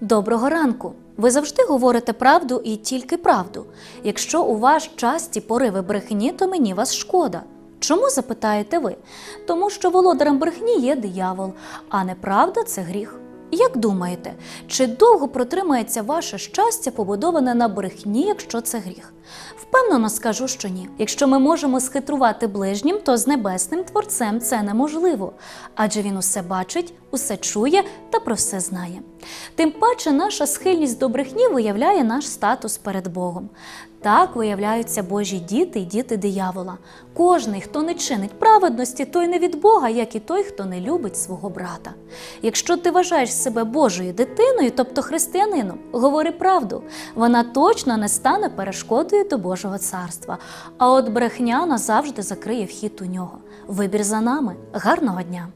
Доброго ранку! Ви завжди говорите правду і тільки правду. Якщо у вас часті пориви брехні, то мені вас шкода. Чому запитаєте ви? Тому що володарем брехні є диявол, а неправда це гріх. Як думаєте, чи довго протримається ваше щастя, побудоване на брехні, якщо це гріх? Впевнено скажу, що ні. Якщо ми можемо схитрувати ближнім, то з небесним творцем це неможливо, адже він усе бачить, усе чує та про все знає. Тим паче, наша схильність до брехні виявляє наш статус перед Богом. Так виявляються Божі діти і діти диявола. Кожний, хто не чинить праведності, той не від Бога, як і той, хто не любить свого брата. Якщо ти вважаєш себе Божою дитиною, тобто християнином, говори правду, вона точно не стане перешкодою до Божого царства. А от брехня назавжди закриє вхід у нього. Вибір за нами. Гарного дня!